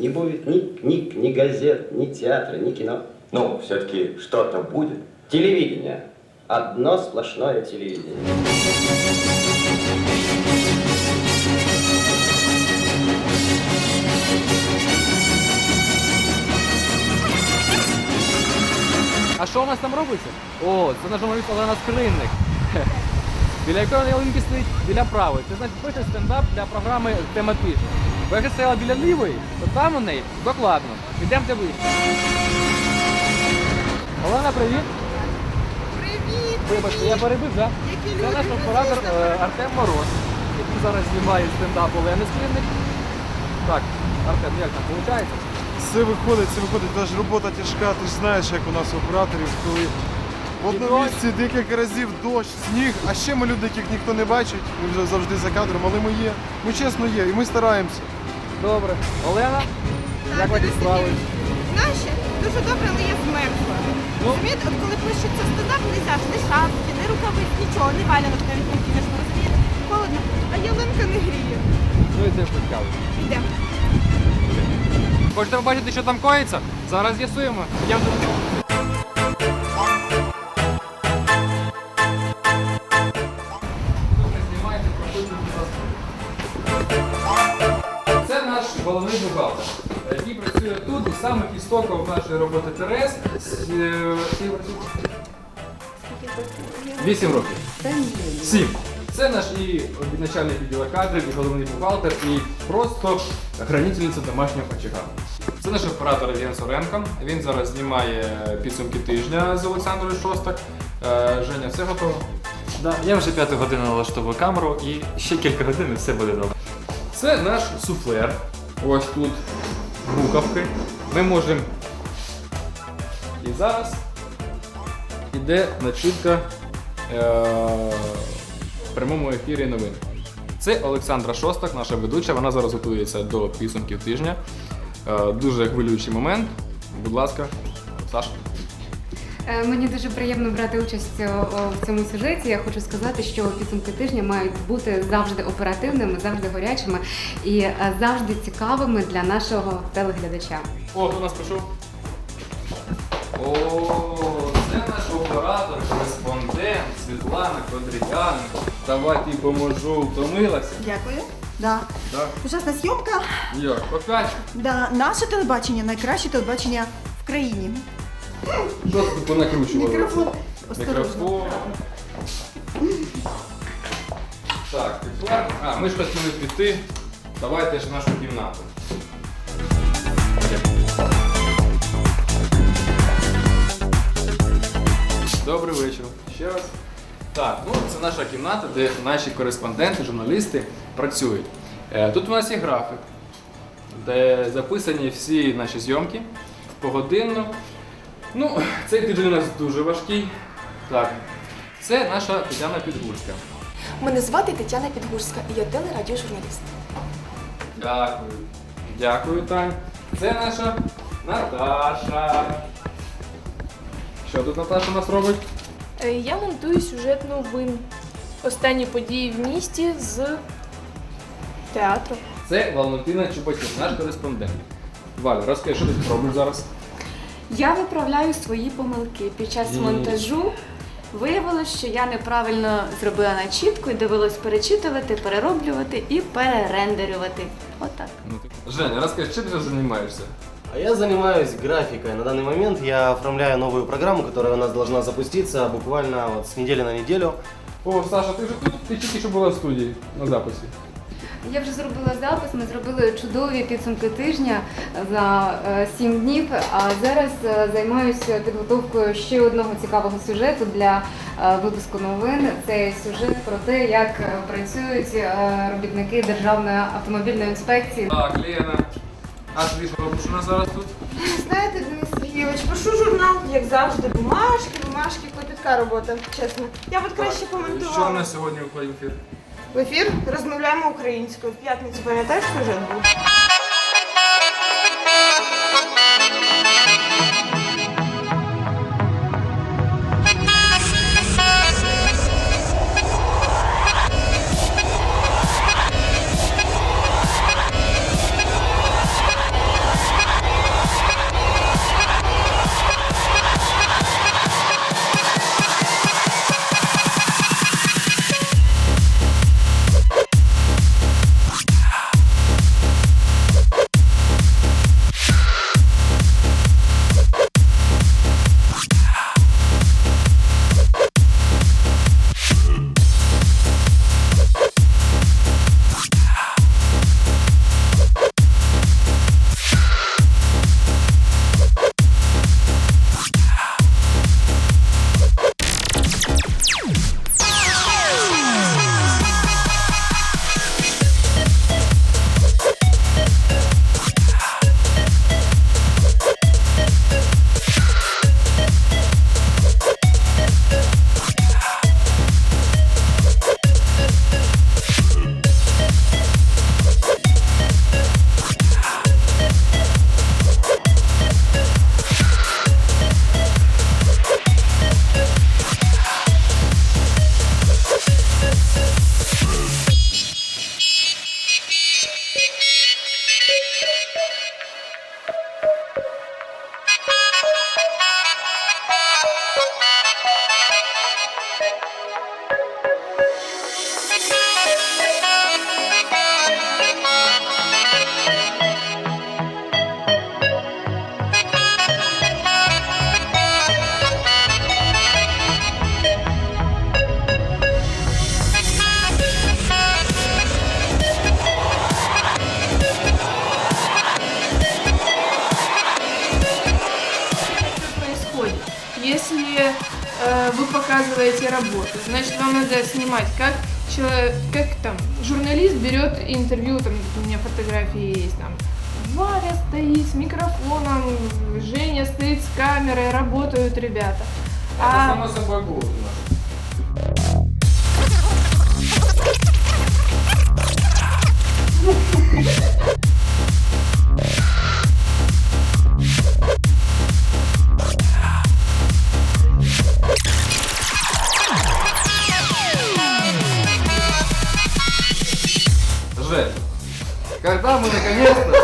Не будет ни книг, ни газет, ни театра, ни кино. Ну, все-таки что-то будет. Телевидение. Одно сплошное телевидение. А що у нас там робиться? О, це наш журналіст Олена Скринник. Хе. Біля якої ялинки стоїть біля правої. Це значить пише стендап для програми Тема тижня. Бо якщо стояла біля лівої, то там у неї докладно. Ідемте вище. Олена, привіт. Привіт! Вибачте, я перебив, так? Це наш оператор е, Артем Мороз, який зараз знімає стендап Олени Скринник. Так, Артем, як там виходить? Все виходить, це виходить. Та ж робота тяжка, ти ж знаєш, як у нас операторів, коли в одному місці декілька разів дощ, сніг, а ще ми люди, яких ніхто не бачить, ми вже завжди за кадром, але ми є. Ми чесно є, і ми стараємося. Добре. Олена, як ви справи? Знаєш, дуже добре, але я змерзла. Ну. Розумієте, от коли пишеться стендап, не взяти ні шапки, ні рукавиць, нічого, ні валянок навіть не кинеш, розумієте? Холодно, а ялинка не гріє. Ну і це цікаво. Йдемо. Хочете побачити, що там коїться? Зараз з'ясуємо. Йдемо до головний бухгалтер, який працює тут і саме істоком нашої роботи ТРС. е? Вісім років. Сім. Це наш і начальник відділу кадрів, і головний бухгалтер, і просто хранительниця домашнього очага. Це наш оператор Євген Соренко. Він зараз знімає підсумки тижня з Олександрою Шостак. Е, Женя, все готово? Да, я вже п'яту годину налаштовую камеру і ще кілька годин і все буде добре. Це наш суфлер. Ось тут буковки. Ми можемо. І зараз іде начутка е- в прямому ефірі новин. Це Олександра Шостак, наша ведуча. Вона зараз готується до підсумків тижня. Е, дуже хвилюючий момент. Будь ласка, Саша. Е, Мені дуже приємно брати участь о, в цьому сюжеті. Я хочу сказати, що підсумки тижня мають бути завжди оперативними, завжди гарячими і е, завжди цікавими для нашого телеглядача. О, хто нас прийшов? О, це наш оператор, кореспондент Світлана Кодріяненко. Давай ти поможу, втомилася. Дякую. Да. Так. Ужасна зйомка. Як, покач. Да. Наше телебачення найкраще телебачення в країні. Тут понакручувала? Мікрофон. Мікрофон. Так, тепер. А, ми ж хотіли піти. Давайте ж в нашу кімнату. Добрий вечір. Ще раз. Так, ну це наша кімната, де наші кореспонденти, журналісти працюють. Е, Тут у нас є графік, де записані всі наші зйомки погодинно. Ну, цей тиждень у нас дуже важкий. Так. Це наша Тетяна Підгурська. Мене звати Тетяна Підгурська, і я телерадіожурналіст. Дякую. Дякую, Тань. Це наша Наташа. Що тут Наташа у нас робить? Е, Я монтую сюжет новин. Останні події в місті з театру. Це Валентина Чубатюк, наш кореспондент. Валя, розкажи, що ти робиш зараз? Я виправляю свої помилки. Під час монтажу виявилось, що я неправильно зробила начітку і довелось перечитувати, перероблювати і перерендерювати. Отак. Ну, Женя, розкажи, чим ти займаєшся? А я занимаюсь графикой. На данный момент я оформляю новую программу, которая у нас должна запуститься буквально вот с недели на неделю. О, Саша, ти вже тут? Ти тільки що була в студії на записі. Я вже зробила запис. Ми зробили чудові підсумки тижня за е, сім днів. А зараз е, займаюся підготовкою ще одного цікавого сюжету для е, випуску новин. Це сюжет про те, як працюють робітники Державної автомобільної інспекції. Так, Лена. А ти що робиш у нас зараз тут? Знаєте, Денис Сергійович, пишу журнал, як завжди, бумажки, бумажки, клопітка робота, чесно. Я б от краще Що у нас сьогодні в ефір? В ефір розмовляємо українською. В п'ятницю пам'ятаєш сюжет був? Если э, вы показываете работу, значит, вам надо снимать, как человек, как там, журналист берет интервью, там, у меня фотографии есть, там, Варя стоит с микрофоном, Женя стоит с камерой, работают ребята. Это А само собой будет. когда мы наконец-то.